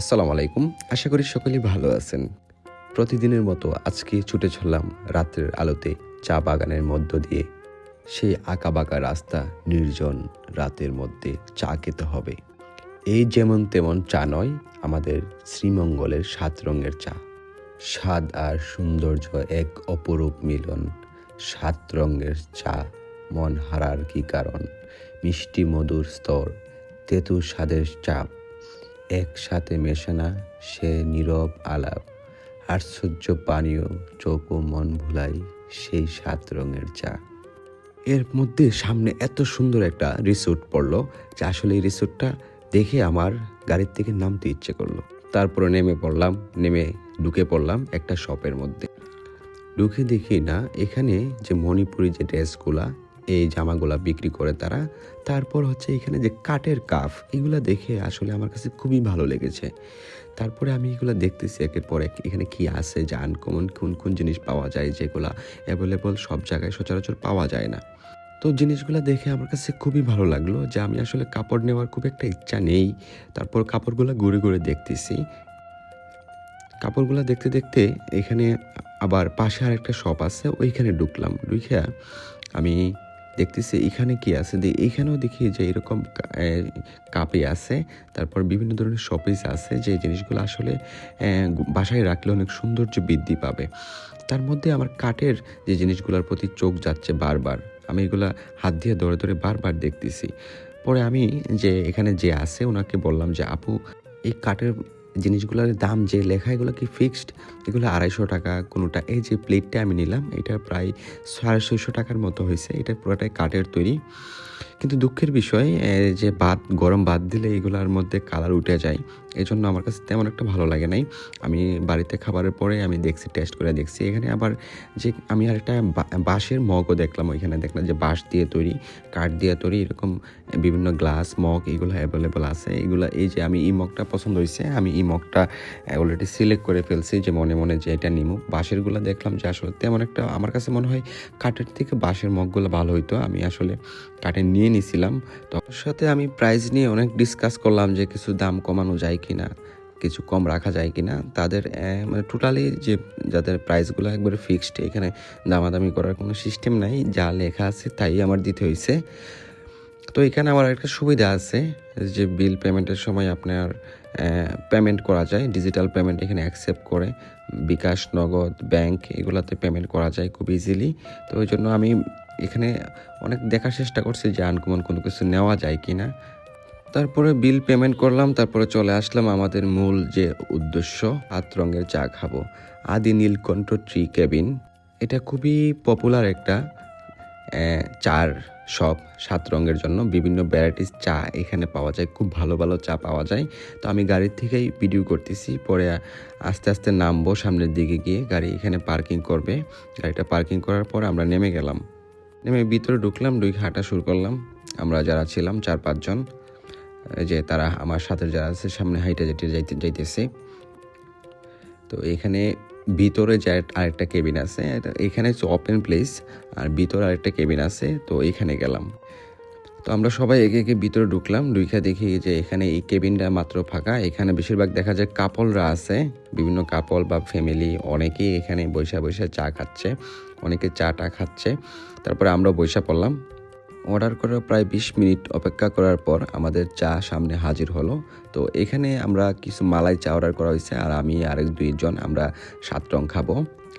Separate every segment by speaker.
Speaker 1: আসসালামু আলাইকুম। আশা করি সকলেই ভালো আছেন। প্রতিদিনের মতো আজকে ছুটে চললাম রাত্রের আলোতে চা বাগানের মধ্য দিয়ে। সেই আঁকা বাঁকা রাস্তা নির্জন রাতের মধ্যে চা খেতে হবে। এই যেমন তেমন চা নয়, আমাদের শ্রীমঙ্গলের সাত রঙের চা। স্বাদ আর সৌন্দর্য এক অপরূপ মিলন। সাত রঙের চা মন হারার কি কারণ? মিষ্টি মধুর স্তর তেতু স্বাদের চাপ একসাথে মেশানা সে নীরব আলাপ। আশ্চর্য পানীয় চোখ ও মন ভুলাই সেই সাত রঙের চা। এর মধ্যে সামনে এত সুন্দর একটা রিসোর্ট পড়ল যে আসলে এই রিসোর্টটা দেখে আমার গাড়ির থেকে নামতে ইচ্ছে করল। তারপরে নেমে পড়লাম, নেমে ঢুকে পড়লাম একটা শপের মধ্যে। ঢুকে দেখি না, এখানে যে মণিপুরি যে ড্রেসগুলা এই জামাগুলা বিক্রি করে তারা। তারপর হচ্ছে এখানে যে কাঠের কাফ, এগুলা দেখে আসলে আমার কাছে খুবই ভালো লেগেছে। তারপরে আমি এগুলো দেখতেছি একের পর এক, এখানে কি আছে, যে আনকমন কোন কোন জিনিস পাওয়া যায় যেগুলা অ্যাভেলেবল সব জায়গায় সচরাচর পাওয়া যায় না। তো জিনিসগুলো দেখে আমার কাছে খুবই ভালো লাগল যে আমি আসলে কাপড় নেওয়ার খুব একটা ইচ্ছা নেই। তারপর কাপড়গুলো ঘুরে ঘুরে দেখতেছি। কাপড়গুলো দেখতে দেখতে এখানে আবার পাশে আর একটা শপ আছে, ওইখানে ঢুকলাম। ঢুকিয়া আমি দেখতেছি এখানে কি আছে? যে এখানেও দেখি যে এরকম কাপে আছে। তারপর বিভিন্ন ধরনের শপিস আছে যে জিনিসগুলো আসলে বাসায় রাখলে অনেক সৌন্দর্য বৃদ্ধি পাবে। তার মধ্যে আমার কাঠের যে জিনিসগুলোর প্রতি চোখ যাচ্ছে বারবার, আমি এগুলা হাত দিয়ে ধরে ধরে বারবার দেখতেছি। পরে আমি যে এখানে যে আছে, ওনাকে বললাম যে, আপু, এই কাঠের জিনিসগুলোর দাম যে লেখা, এগুলো কি ফিক্সড এগুলো আড়াইশো টাকা কোনোটা। এই যে প্লেটটা আমি নিলাম, এটা প্রায় সাড়ে ছয়শো টাকার মতো হয়েছে। এটা পুরোটাই কাঠের তৈরি। কিন্তু দুঃখের বিষয় যে বাদ, গরম বাদ দিলে এগুলোর মধ্যে কালার উঠে যায়। এই জন্য আমার কাছে তেমন একটা ভালো লাগে নাই। আমি বাড়িতে খাবারের পরে আমি দেখছি টেস্ট করে দেখছি। এখানে আবার যে আমি আর একটা বাঁশের মগও দেখলাম ওইখানে। দেখলাম যে বাঁশ দিয়ে তৈরি, কাঠ দিয়ে তৈরি এরকম বিভিন্ন গ্লাস, মগ এগুলো অ্যাভেলেবল আছে। এগুলো এই যে আমি এই মগটা পছন্দ হয়েছে আমি এই মগটা অলরেডি সিলেক্ট করে ফেলছি যে মনে মনে যে এটা নিমু। বাঁশেরগুলো দেখলাম যে আসলে তেমন একটা, আমার কাছে মনে হয় কাঠের থেকে বাঁশের মগগুলো ভালো হইতো। আমি আসলে কাঠের নিয়ে নিছিলাম। তো সাথে আমি প্রাইস নিয়ে অনেক ডিসকাস করলাম যে কিছু দাম কমানো যায় কি না কিছু কম রাখা যায় কি না তাদের মানে টোটালি যে যাদের প্রাইসগুলো একবারে ফিক্সড এখানে দামাদামি করার কোনো সিস্টেম নাই, যা লেখা আছে তাই আমার দিতে হয়েছে তো এখানে আমার একটা সুবিধা আছে, যে বিল পেমেন্টের সময় আপনার পেমেন্ট করা যায় ডিজিটাল পেমেন্ট এখানে অ্যাকসেপ্ট করে, বিকাশ, নগদ ব্যাংক এগুলাতে পেমেন্ট করা যায় খুব ইজিলি তো ওই জন্য আমি এখানে অনেক দেখার চেষ্টা করছি যে আনকমন কোনো কিছু নেওয়া যায় কি না তারপরে বিল পেমেন্ট করলাম, তারপরে চলে আসলাম আমাদের মূল যে উদ্দেশ্য, হাত রঙের চা খাব। আদি নীলকণ্ঠ ট্রি কেবিন এটা খুবই পপুলার একটা চার শপ সাত রঙের জন্য। বিভিন্ন ভ্যারাইটিস চা এখানে পাওয়া যায়, খুব ভালো ভালো চা পাওয়া যায়। তো আমি গাড়ির থেকেই ভিডিও করতেছি, পরে আস্তে আস্তে নামবো সামনের দিকে গিয়ে, গাড়ি এখানে পার্কিং করবে। গাড়িটা পার্কিং করার পর আমরা নেমে গেলাম। নেমে ভিতরে ঢুকলাম, ঢুকে হাঁটা শুরু করলাম। আমরা যারা ছিলাম চার পাঁচজন যে তারা আমার সাথে যারা আছে, সামনে হাইটে যেতে যাইতে, যাইতেছে। তো এখানে ভিতরে যে আরেক- আরেকটা কেবিন আছে এখানে হচ্ছে ওপেন প্লেস আর ভিতরে আরেকটা কেবিন আছে, তো এখানে গেলাম। তো আমরা সবাই একে একে ভিতরে ঢুকলাম ঢুকে দেখি যে এখানে এই কেবিনটা মাত্র ফাঁকা। এখানে বেশিরভাগ দেখা যায় কাপলরা আছে, বিভিন্ন কাপল বা ফ্যামিলি অনেকেই এখানে বৈশা বৈশা চা খাচ্ছে, অনেকে চাটা খাচ্ছে। তারপরে আমরা বৈশা পড়লাম। অর্ডার করার প্রায় বিশ মিনিট অপেক্ষা করার পর আমাদের চা সামনে হাজির হলো। তো এখানে আমরা কিছু মালাই চা অর্ডার করা হয়েছে আর আমি আরেক দুইজন আমরা সাত রং খাব।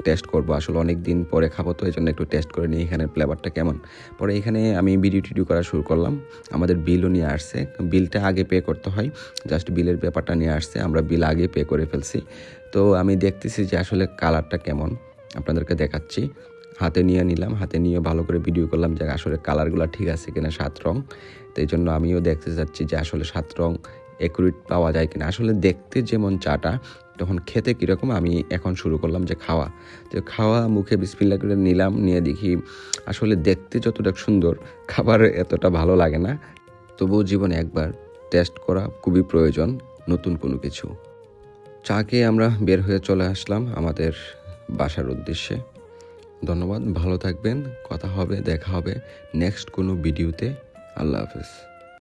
Speaker 1: টেস্ট করব। আসলে অনেক দিন পরে খাব, তো এই জন্য একটু টেস্ট করে নিই এখানে ফ্লেভারটা কেমন। পরে এখানে আমি ভিডিও টিডিও করা শুরু করলাম। আমাদের বিলও নিয়ে আসছে। বিলটা আগে পে করতে হয়। জাস্ট বিলের ব্যাপারটা নিয়ে আসছে। আমরা বিল আগে পে করে ফেলছি। তো আমি দেখতেছি যে আসলে কালারটা কেমন। আপনাদেরকে দেখাচ্ছি। হাতে নিয়ে নিলাম, হাতে নিয়ে ভালো করে ভিডিও করলাম যে আসলে কালারগুলো ঠিক আছে কিনা সাত রং। তো এই জন্য আমিও দেখতে চাচ্ছি যে আসলে সাত রং একুরেট পাওয়া যায় কিনা। আসলে দেখতে যেমন চাটা, তখন খেতে কীরকম আমি এখন শুরু করলাম যে খাওয়া। তো খাওয়া মুখে বিসমিল্লা করে নিলাম, নিয়ে দেখি আসলে দেখতে যতটা সুন্দর, খাবার এতটা ভালো লাগে না। তবুও জীবনে একবার টেস্ট করা খুবই প্রয়োজন, নতুন কোনো কিছু। চা খেয়ে আমরা বের হয়ে চলে আসলাম আমাদের বাসার উদ্দেশ্যে। ধন্যবাদ ভালো থাকবেন কথা হবে দেখা হবে নেক্সট কোনো ভিডিওতে। আল্লাহ হাফেজ।